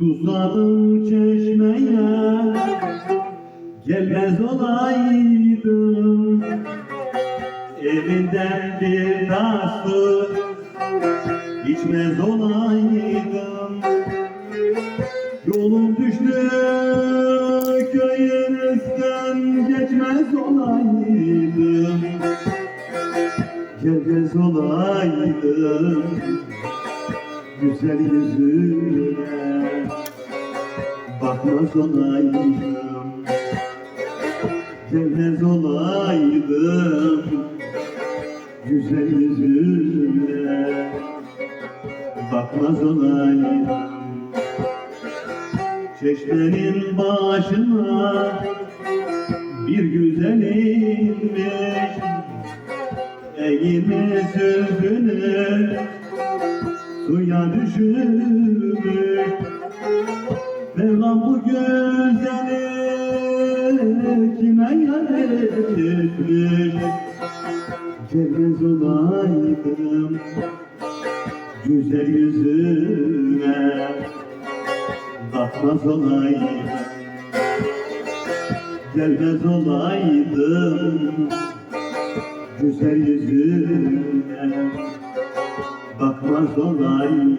Susadım çeşmeye Gelmez olaydım. Elinden bir tas su içmez olaydım. Yolum düştü köyünüzden geçmez olaydım. Gelmez olaydım güzel yüzüne Bakmaz olaydım. Gelmez olaydım. Güzel yüzüne Bakmaz olaydım. Çeşmenin başına bir güzel inmiş. Eğilmiş zülfünü düşürmüş Mevlam bu güzeli kime yar etmiş Gelmez olaydım güzel yüzüne Bakmaz olaydım. Gelmez olaydım Güzel yüzüne. Bakmaz olaydım